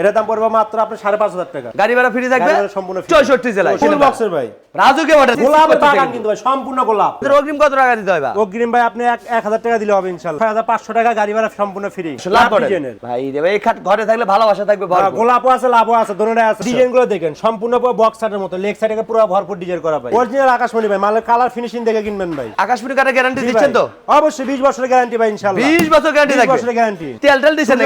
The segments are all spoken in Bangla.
এটা দাম পড়বে মাত্র আপনার সাড়ে পাঁচ হাজার টাকা। গাড়ি ভাড়া ফ্রি থাকবে? সম্পূর্ণ চৌষট্টি জেলায়। ফুল বক্সের ভাই। রাজুকে মডেল গোলাপের বাগান কিন্তু ভাই সম্পূর্ণ গোলাপ। অগ্রিম কত টাকা দিতে হয় বা? অগ্রিম ভাই আপনি এক হাজার টাকা দিলে হবে ইনশাল্লাহ ছয় হাজার পাঁচশো টাকা গাড়ি ভাড়া সম্পূর্ণ ফ্রি লাভ ভাই রে ভাই খাট ঘরে থাকলে ভালোবাসা থাকবে ভরপুর। গোলাপও আছে লাভও আছে দোনোটাই আছে। ডিজাইনগুলো দেখেন সম্পূর্ণ বক্স শার্টের মতো। লেগ সাইডে পুরো ভরপুর ডিজাইন করা ভাই। অরিজিনাল আকাশমণি ভাই মালের কালার ফিনিশিং দেখে কিনবেন ভাই। আকাশমণি কাঠের গ্যারান্টি দিচ্ছেন তো? অবশ্যই 20 বছরের গ্যারান্টি ভাই ইনশাআল্লাহ। 20 বছর গ্যারান্টি 20 থাকবে। বছরের গ্যারান্টি তেল তেল দিচ্ছেন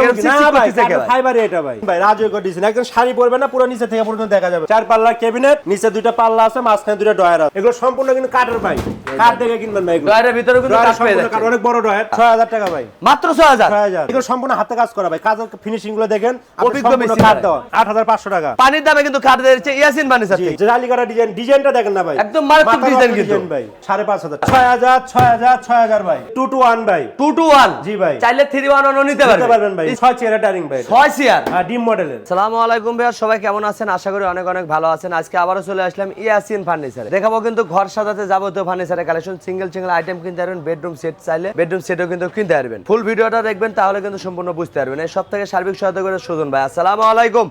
ফাইবার এটা ভাই। ভাই রাজু করে একদম শাড়ি পরবে না পুরো নিচে থেকে পর্যন্ত দেখা যাবে। চার পাল্লার ক্যাবিনেট নিচে দুইটা পাল্লা আছে মাঝখানে দুইটা ডয়ার আছে। এগুলো সম্পূর্ণ কিন্তু কাঠের ভাই। কাঠ দেখে কিনবেন ভাই ডয়ারের ভিতরে কিন্তু কাঠ পেয়ে যাচ্ছে। অনেক বড় ডয়ার 6000 টাকা ভাই। মাত্র 6000 6000 এগুলো সম্পূর্ণ হাতে কাজ করা ভাই। কাজের ফিনিশিংগুলো দেখেন অভিজ্ঞ মিস্ত্রি কাঠ। দেওয়া। 8500 টাকা। পানির দামে কিন্তু কাঠ দিচ্ছে ইয়াসিন বানি জি যে জালিকাটা ডিজাইন ডিজাইনটা দেখেন না ভাই। একদম মারাত্মক ডিজাইন কিন্তু। ভাই। 5500 6000 6000 6000 ভাই। 2 টু 1 ভাই। 2 টু 1 জি ভাই। চাইলে 3 1 অন নিতে দিতে পারবেন। ভাই। ছয় চেয়ারে ডাইনিং ভাই এটা। ছয় সিয়ার হ্যাঁ ডিম মডেলের। সালামু আলাইকুম ভাইয়া সবাই কেমন আছেন? আশা করি অনেক অনেক ভালো আছেন। আজকে আবারও চলে আসলাম ইয়াসিন ফার্নিচারে। দেখাবো কিন্তু ঘর সাজাতে যাবতীয় ফার্নিচারের কালেকশন সিঙ্গেল সিঙ্গেল আইটেম কিনতে পারবেন বেডরুম সেট চাইলে বেডরুম সেটও কিন্তু কিনতে পারবেন। ফুল ভিডিওটা দেখবেন তাহলে কিন্তু সম্পূর্ণ বুঝতে পারবেন। এই সব থেকে সার্বিক সহায়তা করে সুজন ভাই আসসালামু আলাইকুম।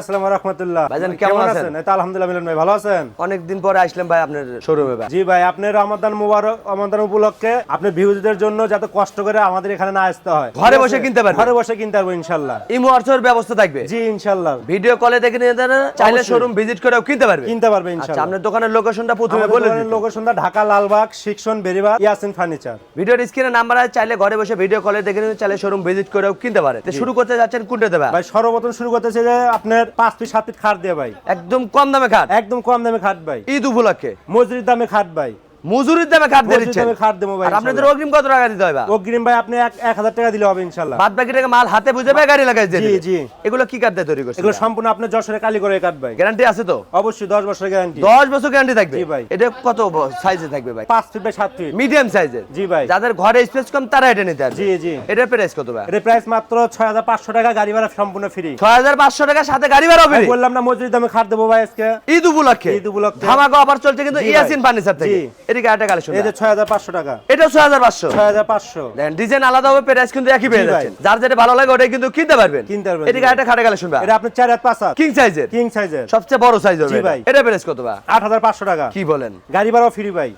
আসসালাম ওয়া রাহমাতুল্লাহ ভাইজান, কেমন আছেন? এই তো আলহামদুলিল্লাহ মিলন ভাই ভালো আছেন? অনেকদিন পরে আসলাম ভাই আপনার শোরুমে ভাই। জি ভাই আপনি রমাদান মুবারক রমাদান উপলক্ষে আপনি ভিউজদের জন্য যাতে কষ্ট করে আমাদের এখানে না আসতে হয়। ঘরে বসে কিনতে পারবেন। ঘরে বসে কিনতে পারব ইনশাআল্লাহ। ইমো ব্যবস্থা থাকবে জি ইনশাআল্লাহ ভিডিও কলে দেখে নিয়ে চাইলে শোরুম ভিজিট করেও কিনতে পারবে। কিনতে পারবে আচ্ছা ইনশাআল্লাহ আপনার দোকানের লোকেশনটা প্রথমে বলে দিন লোকেশনটা ঢাকা লালবাগ শিক্ষণ বেরিবাগ ইয়াসিন ফার্নিচার। ভিডিওর স্ক্রিনে নাম্বার আছে চাইলে ঘরে বসে ভিডিও কলে দেখে নিয়ে চাইলে শোরুম ভিজিট করেও কিনতে পারে। তো শুরু করতে যাচ্ছেন কোনটা দেবে? ভাই সর্বপ্রথম শুরু করতেছে যে আপনার পাঁচ পিস সাত পিস খাট দিয়ে ভাই। একদম কম দামে খাট? একদম কম দামে খাট ভাই। ঈদ উপলক্ষে? মজুরির দামে খাট ভাই। মজুরির দামে খাট দিয়ে দিচ্ছেন। খাট দেবো ভাই আর আপনাদের অগ্রিম কত টাকা দিতে হয় বা? অগ্রিম ভাই আপনি এক এক হাজার টাকা দিলে হবে ইনশাল্লাহ। বাদ বাকি টাকা মাল হাতে বুঝে পায় গাড়ি লাগাই দিয়ে জি, জি। এগুলো কি কাঠ দিয়ে তৈরি করছে এগুলো সম্পূর্ণ আপনার যশোরে কালি করে কাট ভাই। গ্যারান্টি আছে তো? অবশ্যই দশ বছরের গ্যারান্টি দশ বছর গ্যারান্টি থাকবে? জি ভাই। এটা কত সাইজে থাকবে ভাই? পাঁচ ফিট বাই সাত ফিট মিডিয়াম সাইজের জি ভাই। যাদের ঘরে স্পেস কম তারা এটা নিতে পারবে। জি জি। এটার প্রাইস কত ভাই? এর প্রাইস মাত্র ছয় হাজার পাঁচশো টাকা গাড়ি ভাড়া সম্পূর্ণ ফ্রি ছয় হাজার পাঁচশো টাকার সাথে গাড়ি ভাড়া হবে বললাম না মজুরির দামে খাট দেবো ভাই আজকে। ঈদ উপলক্ষে? ঈদ উপলক্ষে। ধামাকা অফার চলছে কিন্তু ইয়াসিন ফার্নিচার থেকে। জি। এদিকে একটা কালেকশন এই যে ছয় হাজার পাঁচশো টাকা। এটাও ছয় হাজার পাঁচশো। ছয় হাজার পাঁচশো। দেখেন ডিজাইন আলাদা হবে প্রাইস কিন্তু একই পেয়ে যাচ্ছেন। যার যেটা ভালো লাগে ওটাই কিন্তু কিনতে পারবেন। কিনতে পারবেন, এদিকে জি খাটে কালেকশন ভাই এটা আপনার চার হাজার পাঁচ হাত কিং সাইজের কিং সাইজের সবচেয়ে বড় সাইজ হবে এটা। প্রাইস কত ভাই? আট হাজার পাঁচশো টাকা। কি বলেন? গাড়ি ফ্রি ভাই।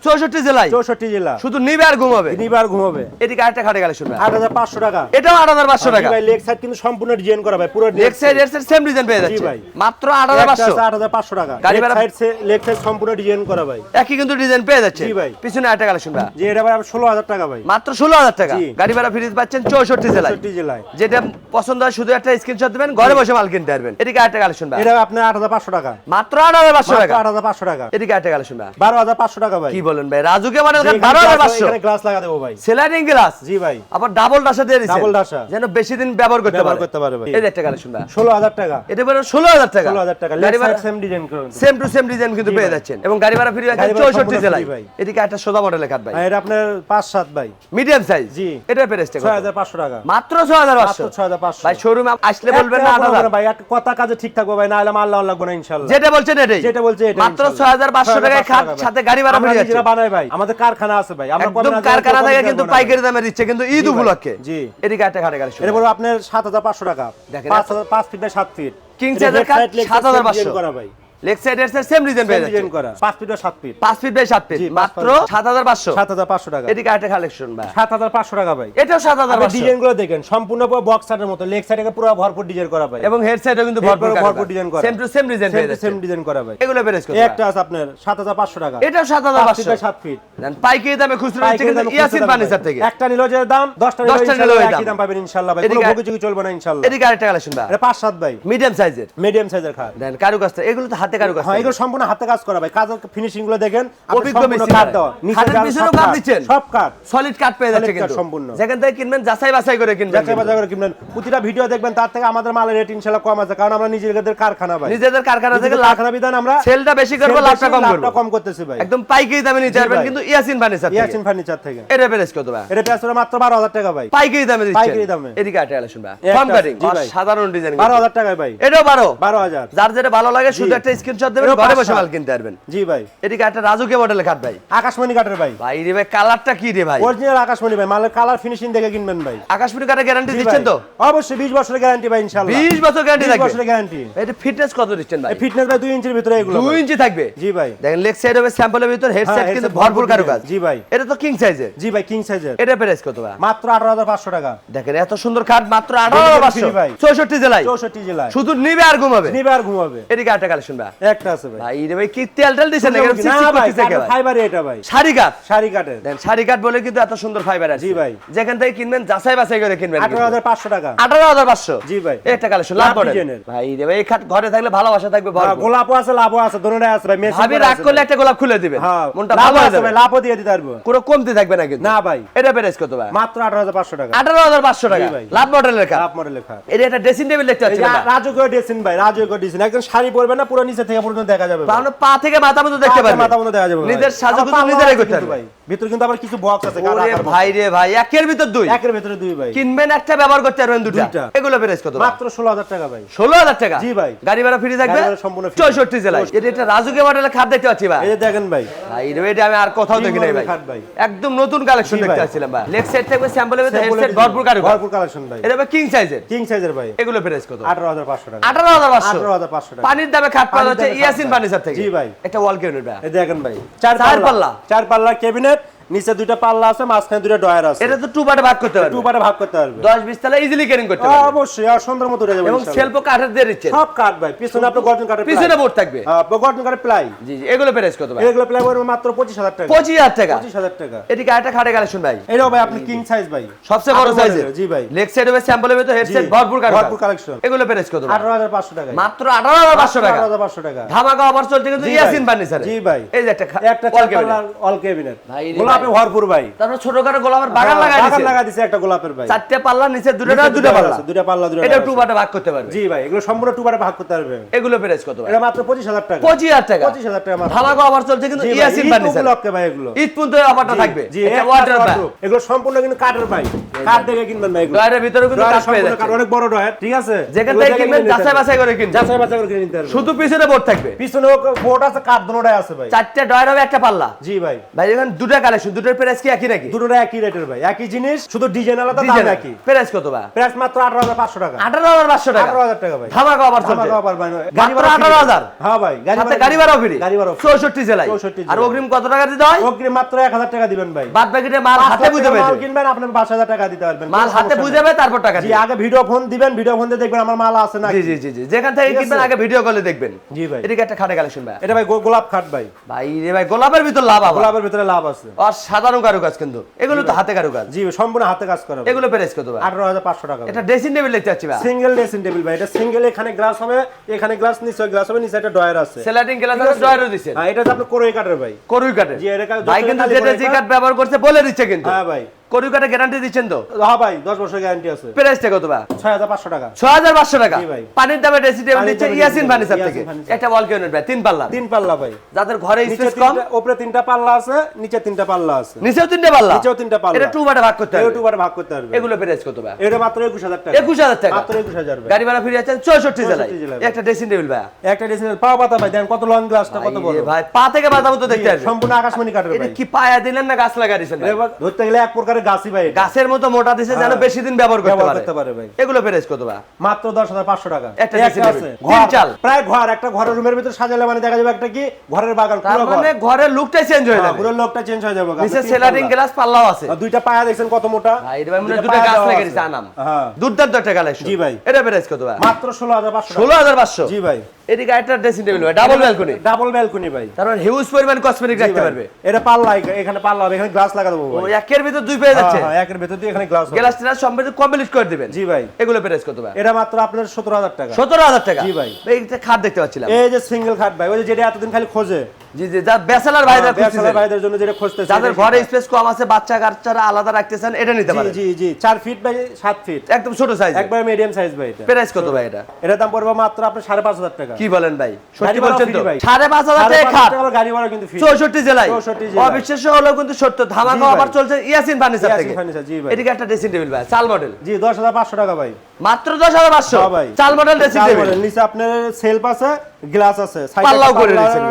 জেলায়। জেলা। শুধু নিবে আর ঘুমাবে। নিবার ঘুমাবে। এদিকে আরেকটা খাটে কালেকশন ভাই আট হাজার পাঁচশো টাকা। এটাও আট হাজার পাঁচশো টাকা। ভাই লেগ সাইড কিন্তু সম্পূর্ণ ডিজাইন করা ভাই পুরো লেগ সাইড এর সেম ডিজাইন পেয়ে যাচ্ছে। ভাই। মাত্র আট হাজার পাঁচশো। আট হাজার পাঁচশো টাকা। গাড়ি ভাড়া- সাইড লেগ সাইড সম্পূর্ণ ডিজাইন করা ভাই। একই কিন্তু ডিজাইন পেয়ে যাচ্ছে। জি পিছনে একটা কালেকশন ভাই। যে এটা ভাই ষোলো হাজার টাকা ভাই। মাত্র ষোলো হাজার টাকা। গাড়ি ভাড়া ফ্রিজ পাচ্ছেন চৌষট্টি জেলায়। চৌষট্টি জেলায়। যেটা পছন্দ হয় শুধু একটা স্ক্রিনশট দিবেন ঘরে বসে মাল কিনতে পারবেন। এদিকে একটা কালেকশন ভাই। এটা আপনার আট হাজার পাঁচশো টাকা। মাত্র আট হাজার পাঁচশো টাকা। আট হাজার পাঁচশো টাকা। এদিকে একটা কালেকশন ভাই। বারো হাজার পাঁচশো টাকা ভাই। কি বলেন ভাই? রাজুকে মানে যে এখানে গ্লাস লাগা দেবো ভাই। সেলারিং গ্লাস জি ভাই। আবার ডাবল ডাসা দিয়ে দিচ্ছে Double ডাসা। যেন বেশি দিন ব্যবহার করতে ব্যবহার পারে। করতে পারে ভাই। এই একটা কালেকশন ভাই। ষোলো হাজার টাকা। এটা ষোলো হাজার টাকা। ষোলো হাজার টাকা। গাড়ি ভাড়া সেম ডিজাইন করুন। সেম টু সেম ডিজাইন কিন্তু পেয়ে যাচ্ছেন। এবং গাড়ি ভাড়া ফ্রি আছে গাড়ি ভাড়া চৌষট্টি সম্পূর্ণ জেলায়। ভাই। এদিকে একটা সোজা মডেলের কাট ভাই। এটা আপনার পাঁচ সাত ভাই। মিডিয়াম সাইজ জি। এটা প্রাইসটা ছয় হাজার পাঁচশো টাকা। মাত্র ছয় হাজার পাঁচশো? মাত্র ছয় হাজার পাঁচশো। ভাই শোরুমে আসলে বলবেন না আট একটা হাজার। কোনো ভাই একটা কথা কাজে ঠিক থাকব ভাই না হলে মাল্লা লাগবো না যেটা বলছেন এটাই। যেটা বলছে এটা মাত্র ইনশাল্লাহ। ছয় হাজার পাঁচশো টাকায় খাট সাথে গাড়ি ভাড়া আমরা নিজেরা যাচ্ছে। বানাই ভাই আমাদের কারখানা আছে ভাই আমরা একদম কারখানা থেকে কিন্তু পাইকারি দামে দিচ্ছে কিন্তু ঈদ উপলক্ষে। জি। এদিকে একটা খাটে গাড়ি এটা বলব আপনার সাত হাজার পাঁচশো টাকা। দেখেন, পাঁচ হাজার পাঁচ ফিট বাই সাত ফিট। side, leg side 7,500 করা ভাই। লেগ সাইড এর সেম ডিজাইন পেয়ে যাচ্ছে। করা। পাঁচ ফিট বাই সাত ফিট পাঁচ ফিট বাই সাত ফিট মাত্র ফিট। সাত হাজার পাঁচশো। সাত হাজার পাঁচশো টাকা। এদিকে একটা কালেকশন ভাই। সাত হাজার পাঁচশো টাকা ভাই। এটাও সাত হাজার পাঁচশো। ডিজাইনগুলো দেখেন সম্পূর্ণ বক্স শার্টের মতো। লেগ সাইডে পুরো ভরপুর ডিজাইন করা ভাই। এবং হেড সাইডও কিন্তু ভরপুর ভরপুর ডিজাইন করা। সেম টু সেম ডিজাইন পেয়ে যাচ্ছে। সেম ডিজাইন করা ভাই। এগুলো প্রাইস কত একটা আছে আপনার সাত হাজার পাঁচশো টাকা। এটাও সাত হাজার পাঁচ ফিট পাঁচশো। বাই সাত ফিট পাইকারি দামে খুচরো দিচ্ছে কিন্তু ইয়াসিন ফার্নিচার থেকে। একটা নিলো যে দাম দশটা নিলো দশটা ইনশাল্লাহ নিলেও একই দাম। পাবেন ইনশাল্লাহ ভাই। কোনো ভুগিচুগি চলবে না ইনশাল্লাহ। এদিকে আরেকটা কালেকশন ভাই। এটা পাঁচ সাত ভাই। মিডিয়াম সাইজের মিডিয়াম সাইজের খাট। দেন কারুকাজটা এগুলো তো হাতে কারুকাজ হ্যাঁ এগুলো সম্পূর্ণ হাতে কাজ করা ভাই। কাজের ফিনিশিংগুলো দেখেন অভিজ্ঞ পিছনেও সব কাঠ কাঠ, দিচ্ছেন? সব কাঠ। সলিড কাট পেয়ে যাচ্ছে কিন্তু। সম্পূর্ণ। যেখান থেকে কিনবেন যাচাই বাছাই করে কিনবেন যাচাই বাছাই করে কিনবেন। প্রতিটা ভিডিও দেখবেন তার থেকে আমাদের মালের রেট ইনশাল্লাহ কম আছে কারণ আমরা নিজেদের কারখানা ভাই। নিজেদের কারখানা থেকে লাভ কারখানা বিধান আমরা সেলটা বেশি করব লাভটা কম করব। কম করতেছি ভাই। একদম পাইকারি দামে নিতে পারবেন কিন্তু ইয়াসিন ফার্নিচার থেকে। ইয়াসিন ফার্নিচার থেকে। এটা প্রাইস কত ভাই? এটা প্রাইস মাত্র বারো হাজার টাকা ভাই। পাইকারি দামে দিচ্ছেন। পাইকারি দামে। এদিকে আটে আলো শুনবা। ফর্ম কাটিং সাধারণ ডিজাইন বারো হাজার টাকায় ভাই। এটাও বারো। বারো হাজার। যার যেটা ভালো লাগে শুধু স্ক্রিনশট দেবেন ঘরে বসে মাল কিনতে পারবেন। জি ভাই। এটি রাজুকে ভাই। আকাশমণি ভাই। ভাই রে ভাই কালারটা কি রে ভাই? অরিজিনাল আকাশমণি ভাই মালের কালার ফিনিশিং দেখে কিনবেন ভাই। আকাশমণি গ্যারান্টি দিচ্ছেন তো? অবশ্যই 20 বছরের গ্যারান্টি ভাই ইনশাআল্লাহ। 20 বছর গ্যারান্টি থাকবে। 20 বছরের গ্যারান্টি এটা ফিটনেস কত দিচ্ছেন ভাই? ফিটনেস ভাই 2 ইঞ্চির ভিতরে এগুলো 2 ইঞ্চি থাকবে? জি ভাই। দেখেন লেগ সাইড হবে স্যাম্পলের ভিতর হ্যাঁ, কিন্তু ভরপুর কারুকাজ। জি ভাই। এটা তো কিং সাইজের জি ভাই কিং সাইজের এটা প্রাইস কত ভাই? মাত্র 18500 টাকা। দেখেন এত সুন্দর কাঠ মাত্র 18500 ভাই। 64 জেলায়। 64 জেলায়। শুধু নিবে আর ঘুমাবে। নিবে আর ঘুমাবে। এদিকে আটা কালেকশন ভাই। না ভাই এটা ভাই। টাকা। ভাই। ঘরে থাকলে ভালোবাসা থাকবে হ্যাঁ, আছে আছে ভাবি রাগ করলে একটা গোলাপ খুলে হ্যাঁ, দিয়ে দিতে পারব। কোনো থাকবে না না ভাই। এটা কত ভাই? মাত্র 18500 টাকা। 18500 টাকা। লাভ লাভ এটা একটা ড্রেসিং টেবিল দেখতে পাচ্ছি রাজকীয় ড্রেসিং ভাই রাজকীয় ড্রেসিং একদম শাড়ি পরবে না পুরো নিচে থেকে পর্যন্ত দেখা যাবে পা থেকে মাথা পর্যন্ত দেখতে পারবে। মাথা পর্যন্ত দেখা যাবে নিজের সাজু নিজেরাই করতে পারবে ভাই। ভিতরে কিন্তু আবার কিছু বক্স আছে ভাই রে ভাই একের ভিতর দুই। একের ভিতরে দুই ভাই। কিনবেন একটা ব্যবহার করতে পারবেন এগুলো প্রাইস কত মাত্র 16000 টাকা ভাই। 16000 টাকা? জি ভাই। গাড়ি ভাড়া ফ্রি থাকবে? 64 জেলায়। এটা এটা রাজুকে মডেলের খাট দেখতে পাচ্ছি ভাই। এই দেখেন ভাই। ভাই এটা আমি আর কোথাও দেখি নাই ভাই। একদম নতুন কালেকশন দেখতে ভাই। লেগ সেট হেডসেট ভরপুর ভরপুর কালেকশন ভাই। এটা কিং সাইজের কিং সাইজের ভাই। এগুলো প্রাইস কত? 18500 টাকা। 18500 18500 টাকা। পানির দামে খাট পাওয়া যাচ্ছে ইয়াসিন পানি জি ভাই। এটা ওয়াল কেবিনেট ভাই। এই দেখেন ভাই। চার পাল্লা। চার পাল্লা কেবিনেট নিচে দুইটা পাল্লা আছে মাঝখানে দুইটা ডয়ার আছে। এটা তো টু পার্টে ভাগ করতে পারবে। টু পার্টে ভাগ করতে পারবে। 10 20 তালা ইজিলি ক্যারিং করতে পারবে। অবশ্যই আর সুন্দর মতো উঠে যাবে এবং সেলফ কাঠের দিয়ে দিচ্ছে। সব কাঠ ভাই পিছনে আপনি গর্জন কাঠের পিছনে বোর্ড থাকবে। হ্যাঁ গর্জন কাঠের প্লাই। জি জি এগুলো প্রাইস কত ভাই? এগুলো প্লাই পড়বে মাত্র 25000 টাকা। 25000 টাকা? 25000 টাকা। এদিকে আরেকটা খাটে কালেকশন ভাই? এটাও ভাই আপনি কিং সাইজ ভাই। সবচেয়ে বড় সাইজ জি ভাই। লেগ সাইড হবে স্যাম্পল হবে তো হেডসেট ভরপুর কাঠ ভরপুর কালেকশন এগুলো প্রাইস কত 18500 টাকা মাত্র 18500 টাকা। 18500 টাকা। ধামাকা অফার চলছে কিন্তু ইয়াসিন ফার্নিচার জি ভাই। এই যে একটা একটা অল ক্যাবিনেট ভাই গোলাপে ভরপুর ভাই। তারপর ছোট ছোটখাটো গোলাপের বাগান হ্যাঁ, লাগাই দিছে। বাগান লাগাই দিছে একটা গোলাপের ভাই। চারটে পাল্লা নিচে দুটো দুটো পাল্লা? দুটো পাল্লা দুটো এটা টুবাটা ভাগ করতে পারবে। জি ভাই এগুলো সম্পূর্ণ টুবাটা ভাগ করতে পারবে। এগুলো প্রাইস কত ভাই? এটা মাত্র 25000 টাকা। 25000 টাকা। 25000 টাকা ভাবা গো আবার চলছে কিন্তু ইয়াসিন বানি স্যার লক্ষ্যে ভাই এগুলো। ঈদ তো অফারটা থাকবে। জি এটা ওয়াটার ভাই এগুলো সম্পূর্ণ কিন্তু কাটার ভাই। কাট দেখে কিনবেন না এগুলো। ডয়ারের ভিতরে কিন্তু কাট পেয়ে যাবে অনেক বড় ডয়ার ঠিক আছে? যেখান থেকে কিনবেন যাচাই বাছাই করে কিনবেন। যাচাই বাছাই করে কিনতে হবে শুধু পিছনে বোর্ড থাকবে। পিছনে বোর্ড আছে কাঠ দুটোটাই আছে ভাই। চারটি ডয়ার হবে একটা পাল্লা। জি ভাই। ভাই এখানে দুটো কালেকশন তেরোশো দুটোর প্রাইস কি একই নাকি? দুটোটা একই রেটের ভাই একই জিনিস শুধু ডিজাইন আলাদা দাম একই। প্রাইস কত ভাই? প্রাইস মাত্র আঠারো হাজার পাঁচশো টাকা। আঠারো হাজার পাঁচশো টাকা? আঠারো হাজার টাকা ভাই। ধামাকা অফার চলছে? মাত্র আঠারো হ্যাঁ ভাই গাড়ি গাড়ি ভাড়া ফ্রি গাড়ি ভাড়া চৌষট্টি জেলায়। আর অগ্রিম কত টাকা দিতে হয়? অগ্রিম মাত্র এক হাজার টাকা দিবেন ভাই। বাদ বাকিটা মাল হাতে বুঝে মাল কিনবেন আপনি পাঁচ হাজার টাকা দিতে পারবেন। মাল হাতে বুঝে তারপর টাকা জি আগে ভিডিও ফোন দিবেন ভিডিও ফোন দিয়ে দেখবেন আমার মাল আছে না জি জি জি জি। যেখান থেকে কিনবেন আগে ভিডিও কলে দেখবেন। জি ভাই। এটা একটা খাটে কালেকশন ভাই। এটা ভাই গোলাপ খাট ভাই। ভাই রে ভাই গোলাপের ভিতর লাভ আছে গোলাপের ভিতরে লাভ আছে। সাধারণ কারও কাজ কিন্তু। এগুলো তো হাতে কারও কাজ জি সম্পূর্ণ হাতে কাজ করা এগুলো প্রাইস কত ভাই? 18500 টাকা এটা ড্রেসিং টেবিল দেখতে পাচ্ছি ভাই। সিঙ্গেল ড্রেসিং টেবিল ভাই এটা সিঙ্গেল এখানে গ্লাস হবে এখানে গ্লাস নিচে গ্লাস হবে নিচে একটা ডয়ার আছে। স্লাইডিং গ্লাস আছে ডয়ারও দিছে। হ্যাঁ এটা তো আপনি কোরুই কাটের ভাই। কোরুই কাটের জি এর কাজ ভাই কিন্তু যেটা জি কাট ব্যবহার করছে বলে দিচ্ছে কিন্তু। হ্যাঁ ভাই। কোরিকাটা গ্যারান্টি দিচ্ছেন তো? হ্যাঁ ভাই 10 বছর গ্যারান্টি আছে। প্রাইসটা কত বা 6500 টাকা। 6500 টাকা? পানির দামে ডেসিটেবল দিচ্ছে ইয়াসিন ফার্নিচার থেকে। এটা ওয়াল কেউনেট ভাই তিন পাল্লা। তিন পাল্লা ভাই। যাদের ঘরে স্পেস কম উপরে তিনটা পাল্লা আছে নিচে তিনটা পাল্লা আছে। নিচেও তিনটা পাল্লা? নিচেও তিনটা পাল্লা। এটা টু বারে ভাগ করতে হবে। টু বারে ভাগ করতে হবে। এগুলো প্রাইস কত ভাই? এটা মাত্র 21000 টাকা। 21000 টাকা। মাত্র 21000 ভাই। গাড়ি ভাড়া ফিরে আছেন 64 জেলায়। একটা ড্রেসিং টেবিল ভাই। একটা ড্রেসিং টেবিল পাওয়া পাতা ভাই দেন কত লং গ্লাসটা কত বড়। ভাই পা থেকে বাতাবো তো দেখতে সম্পূর্ণ আকাশমণি কাটের ভাই। কি পায়া দিলেন না গাছ লাগা দিছেন ধরতে গেলে এক প্রকারের গাছই ভাই গাছের মতো মোটা দিছে যেন হ্যাঁ। বেশি দিন ব্যবহার করতে পারে। ভাই। এগুলো প্রাইস কত ভাই? মাত্র 10500 টাকা। একটা আছে। ঘর চাল। প্রায় ঘর একটা ঘরের রুমের ভিতর সাজালে মানে দেখা যাবে একটা কি? ঘরের বাগান পুরো মানে ঘরের লুকটাই চেঞ্জ হ্যাঁ, হয়ে যাবে। পুরো লুকটা চেঞ্জ হয়ে যাবে। নিচে সেলারিং গ্লাস পাল্লাও আছে। দুইটা পায়া দেখছেন কত মোটা? ভাই এটা মানে দুটো গাছ লাগিয়ে দিছে আনাম হ্যাঁ। দুধদার 10 টাকা লাগছে জি ভাই। এটা প্রাইস কত ভাই? মাত্র 16500 16500 জি ভাই। এদিকে একটা dressing table double balcony double balcony ভাই। কারণ হিউজ মানে পরিমাণ কসমেটিক রাখতে পারবে। এটা পাল্লা এখানে পাল্লা হবে এখানে গ্লাস লাগা দেবো ভাই। একের ভিতর দুই পেয়ে হ্যাঁ, যাচ্ছে। হ্যাঁ একের ভিতর দুই এখানে গ্লাস গ্লাস কমপ্লিট করে দিবেন। জি ভাই। এগুলো প্রাইস কত ভাই? এটা মাত্র আপনার 17000 টাকা। 17000 টাকা? জি ভাই। খাট দেখতে পাচ্ছিলাম। এই যে সিঙ্গেল খাট ভাই ওই যে যেটা এতদিন খালি খোঁজে। জি জি যা ব্যাচেলার ভাইদের হ্যাঁ, ব্যাচেলার ভাইদের জন্য যেটা খুঁজতেছেন যাদের ঘরে স্পেস কম আছে বাচ্চা কাচ্চারা আলাদা রাখতেছেন এটা নিতে পারেন। জি জি 4 ফিট বাই 7 ফিট একদম ছোট সাইজ একবার মিডিয়াম সাইজ ভাই এটা। প্রাইস কত ভাই এটা? এটা দাম পড়বে মাত্র আপনার 5500 টাকা। কি বলেন ভাই? সত্যি বলছেন তো? সাড়ে পাঁচ হাজার টাকা খাট। গাড়ি ভাড়া কিন্তু চৌষট্টি জেলায়। অবিশ্বাস্য হলো কিন্তু সত্য। ধামা খাওয়া আবার চলছে ইয়াসিন ফার্নিচার থেকে। এদিকে একটা ড্রেসিং টেবিল ভাই চাল মডেল জি দশ হাজার পাঁচশো টাকা ভাই। মাত্র দশ হাজার পাঁচশো? হ্যাঁ ভাই। চাল মডেল ড্রেসিং টেবিল নিচে আপনার সেলফ আছে গ্লাস আছে পাল্লাও করে দিয়েছেন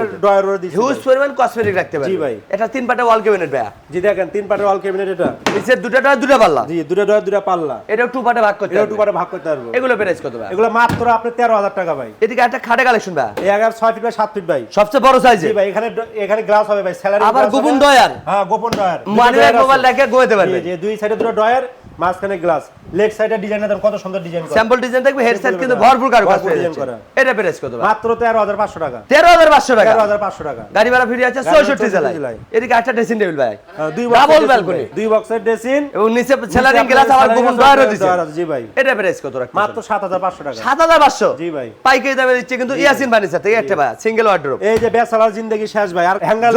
হিউজ পরিমাণ কসমেটিক রাখতে পারবে। জি ভাই। এটা তিন পাটে ওয়াল ক্যাবিনেট ভাইয়া। জি দেখেন তিন পাটের অল ক্যাবিনেট এটা। নিচের দুটো ডয়ার দুটো পাল্লা। জি দুটো ডয়ার দুটো পাল্লা। এটাও টু পাটে ভাগ করতে এটা টু পাটে ভাগ করতে পারব। এগুলো প্রাইস কত ভাই এগুলো মাত্র আপনি তেরো হাজার টাকা ভাই। এদিকে একটা খাটে কালেকশন ভাই এই এগারো ছয় ফিট বাই সাত ফিট ভাই। সবচেয়ে বড় সাইজে জি ভাই এখানে এখানে গ্লাস হবে ভাই স্যালারি আবার গোপন ডয়ার হ্যাঁ গোপন ডয়ার মানে মোবাইল রেখে গোয়েতে পারবে যে দুই সাইডে দুটো ডয়ার মাঝখানে গ্লাস লেগ সাইডে ডিজাইন দেখেন কত সুন্দর ডিজাইন করা। স্যাম্পল ডিজাইন দেখবে হেড সাইড কিন্তু ভরপুর কাজ করা। এটা প্রাইস কত মাত্র তেরো হাজার পাঁচশো টাকা। তেরো হাজার পাঁচশো টাকা। তেরো হাজার পাঁচশো টাকা। গাড়ি ভাড়া ফ্রি আছে গাড়ি ভাড়া চৌষট্টি 64 জেলায়। এদিকে একটা ড্রেসিং টেবিল ভাই। দুই ডাবল ব্যালকনি দুই বক্সের ড্রেসিং এবং নিচে সেলারিং গ্লাস আবার গোপন ডয়ারও দিছে। জি ভাই। এটা প্রাইস কত রাখতে মাত্র সাত হাজার পাঁচশো টাকা। সাত হাজার পাঁচশো? জি ভাই। পাইকারি দামে দিচ্ছে কিন্তু ইয়াসিন ফার্নিচার থেকে একটা ভাই। সিঙ্গেল ওয়ার্ড্রোপ এই যে বেসালার জিন্দগি শেষ ভাই আর হ্যাঙ্গার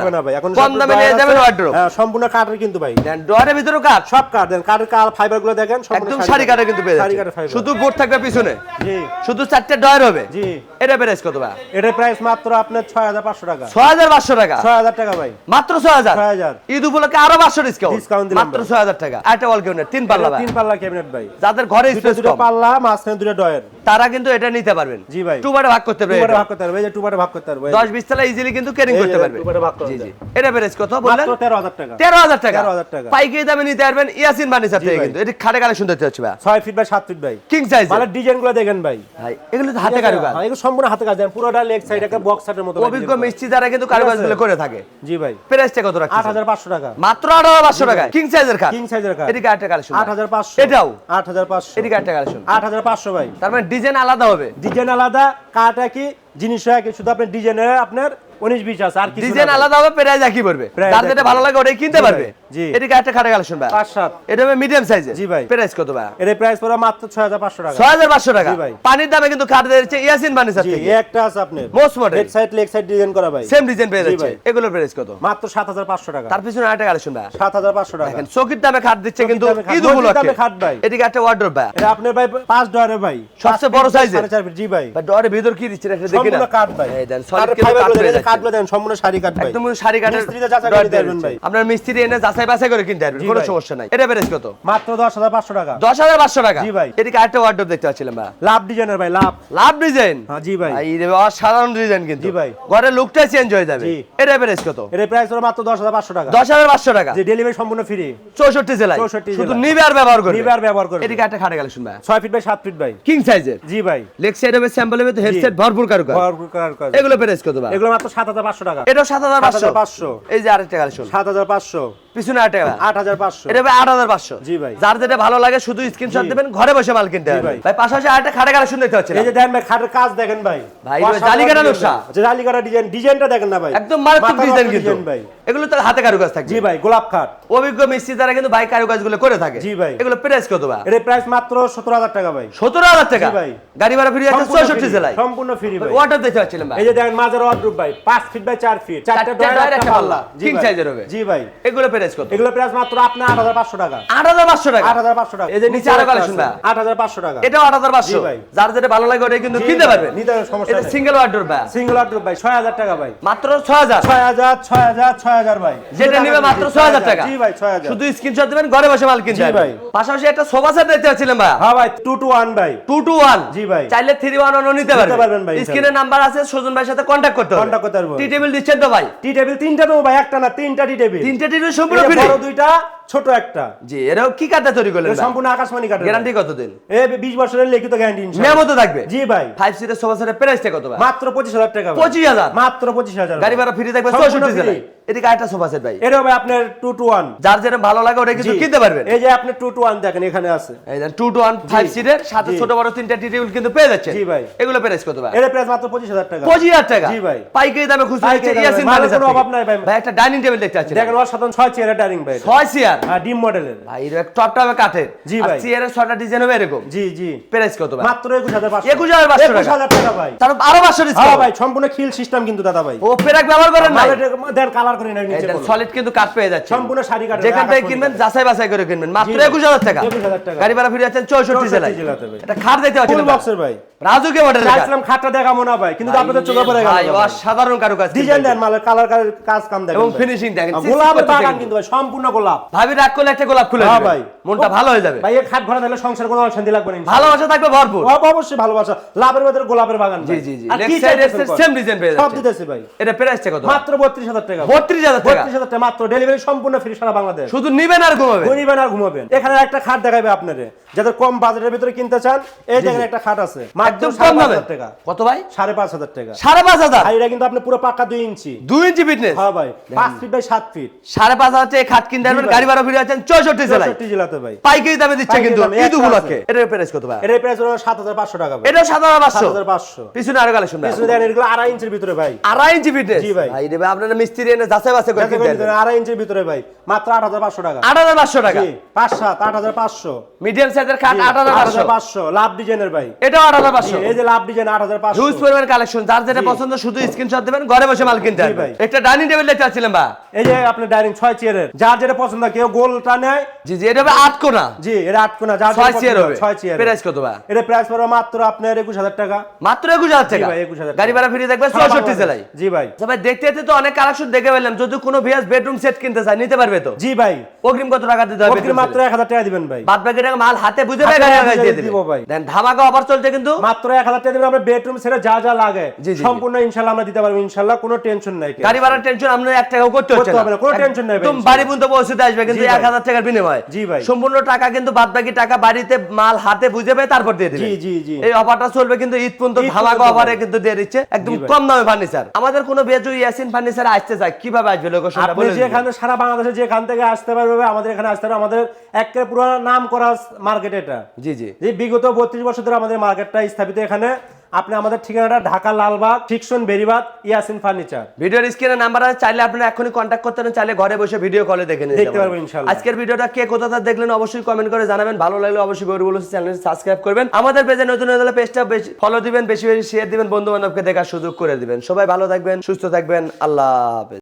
হবে না। ভাই। এখন কম দামে নিয়ে যাবেন। হ্যাঁ সম্পূর্ণ কাঠের কিন্তু ভাই। দেন ডয়ারের ভিতরেও কাঠ সব কাঠ দেন কাঠের কাল ফাইবারগুলো দেখেন একদম শাড়ি কাঠে কিন্তু পেয়ে যাচ্ছে। শুধু বোর্ড থাকবে পিছনে। জি। শুধু চারটে ডয়ার হবে। জি। এটা প্রাইস কত ভাই? এটার প্রাইস মাত্র আপনার ছয় হাজার পাঁচশো টাকা। ছয় হাজার পাঁচশো টাকা? ছয় হাজার টাকা ভাই। মাত্র ছয় হাজার? ছয় হাজার। ঈদ উপলক্ষে আরও পাঁচশো ডিসকাউন্ট Discount দিলাম মাত্র ভাই। ছয় হাজার টাকা। একটা ওয়াল কেবিনেট তিন পাল্লা ভাই। তিন পাল্লা ক্যাবিনেট ভাই। যাদের ঘরে স্পেস কম। পাল্লা মাঝখানে দুটো ডয়ার তারা কিন্তু এটা নিতে পারবেন। জি ভাই। টু ভাগ করতে টু পারে ভাগ করতে পারবে এই যে টু ভাগ করতে পারবে দশ বিশ তলা ইজিলি কিন্তু এই করতে পারবে এ ভাগ করা জি জি। এটা প্রাইস কত বললেন? মাত্র তেরো হাজার টাকা। তেরো হাজার টাকা। 13,000 টাকা। পাইকারি দামে নিতে পারবেন ইয়াসিন বানিসার থেকে কিন্তু। এটা খাটে কালেকশন দেখতে হচ্ছে ভাই। ছয় ফিট বাই সাত ফিট ভাই। কিং সাইজ মানে দেখেন ভাই। ভাই এগুলো তো হাতে কারুকাজ। হ্যাঁ, এগুলো সম্পূর্ণ হাতে কাজ দেন পুরোটা লেগ সাইড একটা বক্স সাইডের মতো অভিজ্ঞ মিস্ত্রি যারা কিন্তু করে থাকে। জি ভাই। প্রাইসটা কত রাখছেন আট হাজার পাঁচশো টাকা। মাত্র আট হাজার পাঁচশো টাকা কিং সাইজের খাট। কিং সাইজের কাজ এদিকে একটা কালেকশন আট হাজার পাঁচশো। এটাও। আট হাজার পাঁচশো। এদিকে একটা কালেকশন আট হাজার পাঁচশো ভাই। তার মানে ডিজাইন আলাদা হবে। ডিজাইন আলাদা কাঠ একই জিনিস একই। শুধু আপনার ডিজাইনের আপনার উনিশ বিশ আছে আর কিছু ডিজাইন আলাদা হবে প্রাইস একই পড়বে। যার যেটা ভালো লাগে ওটাই কিনতে পারবে। জি। এদিকে একটা খাটে কালেকশন ভাই। পাঁচ সাত। এটা হবে মিডিয়াম সাইজের জি ভাই। প্রাইস কত ভাই? এর প্রাইস পড়া মাত্র ছয় হাজার পাঁচশো টাকা। ছয় হাজার পাঁচশো টাকা। ভাই। পানির দামে কিন্তু খাট দিচ্ছে ইয়াসিন বানিসার জি থেকে। একটা আছে আপনার। Most model। Leg side leg side design করা ভাই। সেম ডিজাইন পেয়ে যাচ্ছে। এগুলোর প্রাইস কত? মাত্র সাত হাজার পাঁচশো টাকা। তার পিছনে আরেকটা কালেকশন ভাই। সাত হাজার পাঁচশো টাকা। দেখেন চকির দামে খাট দিচ্ছে কিন্তু দামে খাট, ঈদ মসজিদ উপলক্ষে। দামে খাট ভাই। এদিকে একটা ওয়ার্ড্রোব ভাই। এটা আপনার ভাই পাঁচ ডয়ারে ভাই। সবচেয়ে বড় ফিট, জি ভাই। ভাই ডরের ভিতর কি দেখি না সম্পূর্ণ ভাই। এই দেন সলিড দেন সম্পূর্ণ ভাই। একদম করে দেবেন দিচ্ছে। ভাই। আপনার মিস্ত্রি এনে যাচাই বাছাই করে কিনতে পারবেন কোনো সমস্যা নাই। এটা প্রাইস কত? মাত্র দশ হাজার পাঁচশো টাকা। দশ হাজার পাঁচশো টাকা? জি ভাই। এদিকে আরেকটা ওয়ার্ড্রোব দেখতে পাচ্ছিলাম ভাই লাভ ডিজাইনের ভাই লাভ। লাভ ডিজাইন? হ্যাঁ জি ভাই। রে বাবা, ডিজাইন কিন্তু। জি ভাই। ঘরের লুকটাই চেঞ্জ হয়ে যাবে। এটা প্রাইস কত? এর প্রাইস হলো মাত্র দশ হাজার পাঁচশো টাকা। দশ হাজার পাঁচশো টাকা। যে ডেলিভারি সম্পূর্ণ ফ্রি চৌষট্টি জেলায়। 64 শুধু। নিবে আর ব্যবহার করবে। নিবে আর ব্যবহার করবে। এদিকে একটা খাটে কালেকশন ভাই। ছয় ফিট বাই সাত ফিট ভাই। কিং সাইজের জি ভাই। লেগ সাইড হবে স্যাম্পল হবে হেডসেট ভরপুর কারুকাজ। ভরপুর করার কাজ। এগুলো প্রাইস কত ভাই? এগুলো মাত্র সাত হাজার পাঁচশো টাকা। এটাও সাত হাজার পাঁচশো। 7,500 এই যে আরেকটা কালেকশন সাত হাজার পাঁচশো। পিছনে ভাই। আট হাজার পাঁচশো এটা ভাই আট হাজার পাঁচশো জি ভাই। যার যেটা ভালো লাগে শুধু স্ক্রিনশট। দেবেন ঘরে বসে মাল কিনতে হবে ভাই। ভাই পাশাপাশি আরেকটা খাটে কালেকশন দেখতে হচ্ছে এই যে দেখেন ভাই খাটের কাজ দেখেন ভাই ভাই, অসাধারণ জালি কাটা ডিজাইন নকশা। ভাই। যে জালি কাটা ডিজাইন ডিজাইনটা দেখেন না ভাই একদম মারাত্মক ডিজাইন কিন্তু ভাই এগুলো তো হাতে কারুকাজ থাকবে। জি ভাই গোলাপ খাট। অভিজ্ঞ মিস্ত্রি দ্বারা কিন্তু ভাই কারুকাজগুলো করে থাকে। জি ভাই। এগুলো প্রাইস কত ভাই? এর প্রাইস মাত্র সতেরো হাজার টাকা ভাই। সতেরো হাজার টাকা? ভাই। গাড়ি ভাড়া ফ্রি আছে সম্পূর্ণ চৌষট্টি free, জেলায়। সম্পূর্ণ ফ্রি ভাই। ওয়াটার দেখতে পাচ্ছিলাম ভাই? এই যে দেখেন মাঝের ওয়ার্ডরোব ভাই। পাঁচ ফিট বাই চার ফিট চারটা ডয়ার একটা পাল্লা ভাই। size-এর হবে। জি ভাই। এগুলো প্রাইস কত? এগুলো প্রাইস মাত্র হাজার পাঁচশো টাকা। আট হাজার পাঁচশো টাকা? আট হাজার পাঁচশো টাকা। এই যে নিচে আরও কালেকশন ভাই। আট হাজার পাঁচশো টাকা। এটাও আট হাজার পাঁচশো। জি ভাই। যার যেটা ভালো লাগে ওটাই কিন্তু কিনতে ভাই, পারবেন। নিতে সমস্যা এটা সিঙ্গেল ওয়ার্ডরোব ভাই। সিঙ্গেল ওয়ার্ডরোব ভাই ছয় হাজার টাকা ভাই। মাত্র ছয় হাজার। ছয় হাজার ছয় হাজার ছয় হাজার ভাই যেটা নিবে মাত্র ছয় হাজার টাকা। জি ভাই ছয় হাজার। শুধু স্ক্রিনশট দেবেন ঘরে বসে মাল কিনতে জি ভাই। পাশাপাশি একটা সোফা সেট ভাই হ্যাঁ ভাই টু টু ভাই। টু টু জি ভাই। চাইলে ওয়ানও নিতে পারবেন। ভাই, স্ক্রিনে নাম্বার আছে সুজন ভাইয়ের সাথে কন্ট্যাক্ট করতে হবে। Contact করতে। টি টেবিল দিচ্ছেন তো ভাই? টি টেবিল তিনটা দেবো ভাই একটা না তিনটা টি টেবিল তিনটে টেবিল সম্পূর্ণ ফ্রি বড় দুইটা ছোট একটা। জি এরাও কি কাঠটা তৈরি করলেন সম্পূর্ণ আকাশমণি কাঠের গ্যারান্টি কতদিন? এ বিশ বছরের লিখিত গ্যারান্টি মেমো তো থাকবে? জি ভাই। ফাইভ সিটের সোফা সেটের প্রাইসটা কত ভাই? মাত্র পঁচিশ হাজার টাকা ভাই। পঁচিশ হাজার? মাত্র পঁচিশ হাজার গাড়ি ভাড়া ফ্রি থাকবে সম্পূর্ণ চৌষট্টি free। জেলায় এদিকে আরেকটা সোফা সেট ভাই। এটাও ভাই আপনার টু টু ওয়ান যার যেটা ভালো লাগে ওটা কিন্তু কিনতে পারবেন। এই যে আপনি টু টু ওয়ান দেখেন এখানে আছে। এই then two two one five সিটের সাথে ছোট বড় তিনটা টি টেবিল কিন্তু পেয়ে যাচ্ছে জি ভাই। এগুলো প্রাইস কত ভাই? এর প্রাইস মাত্র পঁচিশ হাজার টাকা। পঁচিশ হাজার টাকা। জি ভাই। পাইকারি দামে খুচরো ইয়াসিন ফার্নিচার কোনো অভাব নাই ভাই। ভাই একটা ডাইনিং টেবিল দেখতে পাচ্ছি দেখেন অসাধারণ ছয় চেয়ারের ডাইনিং ভাই। এটা। ছয় চেয়ার হ্যাঁ ডিম মডেলের। ভাই এর টপটা হবে কাঠের। জি ভাই। চেয়ারের ছয়টা ডিজাইন হবে এরকম। জি জি। প্রাইস কত ভাই? মাত্র একুশ হাজার পাঁচশো। একুশ হাজার পাঁচশো একুশ টাকা। ভাই। তার আরও পাঁচশো হ্যাঁ ভাই সম্পূর্ণ খিল সিস্টেম কিন্তু দাদা ভাই। ও পেরাক ব্যবহার করেন না দেন কালার করে নেন নিচে সলিড কিন্তু কাঠ পেয়ে যাচ্ছে সম্পূর্ণ শাড়ি কাঠের, যেখান থেকে কিনবেন যাচাই বাছাই করে কিনবেন। মাত্র জি ভাই। একুশ হাজার টাকা। 21,000 টাকা। গাড়ি ভাড়া ফিরে চৌষট্টি 64 জেলায়। এটা খাট ফুল বক্সের ভাই? রাজুকে মডেল চাইছিলাম খাটটা দেখাবো না ভাই কিন্তু আপনাদের চোখে পড়ে গেল ভাই অসাধারণ কারুকাজ ডিজাইন দেন মালের কালার কাজ কাম দেখেন এবং ভাই। finishing দেখেন, আর গোলাপের বাগান কিন্তু। ভাই সম্পূর্ণ গোলাপ। ভাবি রাগ করলে একটা গোলাপ খুলে হ্যাঁ ভাই। মনটা ভালো হয়ে যাবে। ভাই এই খাট ঘোরা দিলে সংসার কোনো অশান্তি লাগবে না ভালোবাসা থাকবে ভরপুর। অব- অবশ্যই ভালোবাসা। লাভের ভেতরে গোলাপের বাগান জি ভাই। জি জি। আর কি নেক্সট সাইড সেম ডিজাইন পেয়ে সব যাচ্ছে। দিতেছি ভাই। এটা প্রাইসটা কত? মাত্র বত্রিশ হাজার টাকা। বত্রিশ হাজার টাকা? বত্রিশ হাজার টাকা মাত্র ডেলিভারি সম্পূর্ণ ফ্রি সারা বাংলাদেশ। শুধু নিবেন আর ঘুমাবেন। ঘুমিবেন আর ঘুমাবেন। এখানে একটা খাট দেখাবে আপনারে। যাদের কম বাজেটের ভিতরে কিনতে চান এই দেখেন একটা খাট আছে। মাত্র একদম সাড়ে কম পাঁচ দামে। হাজার টাকা। কত ভাই? সাড়ে পাঁচ হাজার টাকা। সাড়ে পাঁচ হাজার? আর এটা কিন্তু আপনি পুরো পাক্কা দুই ইঞ্চি। দুই ইঞ্চি ফিটনেস হ্যাঁ ভাই পাঁচ ফিট বাই সাত ফিট সাড়ে পাঁচ হাজার টাকা খাট কিনতে পারবেন গাড়ি ভাড়া ফিরে আছেন চৌষট্টি জেলায়। জেলাতে ভাই। পাইকারি দামে দিচ্ছে কিন্তু দামে, ঈদ উপলক্ষে। এটার প্রাইস কত ভাই? এটার প্রাইস হলো সাত হাজার পাঁচশো টাকা ভাই। এটা সাত হাজার সাত পাঁচশো হাজার পাঁচশো। পিছনে আরও কালেকশন পিছনে দেখেন এগুলো আড়াই ইঞ্চির ভিতরে ভাই। আড়াই ইঞ্চি ফিটনেস জি ভাই। ভাই দেবে আপনারা মিস্ত্রি এনে যাচাই বাছাই করে কিনতে আড়াই ইঞ্চির ভিতরে ভাই। মাত্র আট হাজার পাঁচশো টাকা। আট হাজার পাঁচশো টাকা? পাঁচ সাত আট হাজার পাঁচশো। মিডিয়াম সাইজের খাট আট হাজার পাঁচশো। পাঁচশো। লাভ ডিজাইনের ভাই। এটাও আট হাজার পাঁচশো। এই যে লাভ ডিজাইন আট হাজার পাঁচশো। হিউজ পরিমাণ কালেকশন যার যেটা পছন্দ শুধু স্ক্রিনশট দেবেন ঘরে বসে মাল কিনতে ভাই। একটা ডাইনিং টেবিল দেখতে পাচ্ছিলাম বা। এই যে আপনার ডাইনিং ছয় চেয়ারের যার যেটা পছন্দ কেউ গোলটা নেয়। জি জি এটা হবে আট কোনা। জি এটা আট কোনা যার ছয় চেয়ার হবে। ছয় চেয়ার প্রাইস কত বা এটা প্রাইস পড়বে মাত্র আপনার একুশ হাজার টাকা। মাত্র একুশ হাজার টাকা? ভাই, 21,000 টাকা। গাড়ি ভাড়া ফিরে চৌষট্টি জেলায়। জি ভাই। ভাই দেখতে দেখতে তো অনেক কালেকশন দেখে পেলাম যদি কোনো ভিএস বেডরুম সেট কিনতে চায় নিতে পারবে তো? জি ভাই। অগ্রিম কত টাকা দিতে হবে অগ্রিম মাত্র এক হাজার টাকা দিবেন ভাই। বাদ বাকি টাকা মাল হাতে বুঝে ভাই গাড়ি ভাড়া দিয়ে দিব ভাই। দেন ধামাকা অফার চলছে কিন্তু। মাত্র এক হাজার টাকা দিবেন আমরা বেডরুম সেটা যা যা লাগে। সম্পূর্ণ ইনশাল্লাহ আমরা দিতে পারব। ইনশাল্লাহ কোনো টেনশন নাই গাড়ি ভাড়ার টেনশন আপনি এক টাকাও করতে হচ্ছে না, কোনো tension নাই একদম বাড়ি পর্যন্ত পৌঁছতে আসবে কিন্তু এক হাজার টাকার বিনিময়। জি ভাই। সম্পূর্ণ টাকা কিন্তু বাদ বাকি টাকা বাড়িতে মাল হাতে বুঝে পেয়ে তারপর দিয়ে দিবে। জি জি জি। এই অফারটা চলবে কিন্তু ঈদ পর্যন্ত ধামাকা অফারে কিন্তু দিয়ে দিচ্ছে। একদম কম দামে ফার্নিচার আমাদের কোনো বেজু ইয়াসিন ফার্নিচার আসতে চায় কীভাবে আসবে লোকেশনটা বলে যেখানে সারা বাংলাদেশে যেখান থেকে আসতে পারবে আমাদের এখানে আসতে পারবে। আমাদের একের পুরো নাম করা মার্কেট এটা। জি জি। বিগত বত্রিশ বছর ধরে আমাদের মার্কেটটা স্থাপিত এখানে। আপনি আমাদের ঠিকানাটা ঢাকা লালবাগ ফিকশন বেরিবাদ ইয়াসিন ফার্নিচার। ভিডিওর স্ক্রিনে নাম্বার আছে চাইলে আপনারা এখনই কন্ট্যাক্ট করতে পারেন চাইলে ঘরে বসে ভিডিও কলে দেখে নিতে দেখতে পারবেন ইনশাআল্লাহ। আজকের ভিডিওটা কে কোথা থেকে দেখলেন অবশ্যই কমেন্ট করে জানাবেন। ভালো লাগলে অবশ্যই গরু বলুন চ্যানেলটি সাবস্ক্রাইব করবেন। আমাদের পেজে নতুন হলে পেজটা বেশি ফলো দিবেন বেশি বেশি শেয়ার দিবেন বন্ধু বান্ধবকে দেখার সুযোগ করে দিবেন। সবাই ভালো থাকবেন সুস্থ থাকবেন আল্লাহ হাফেজ।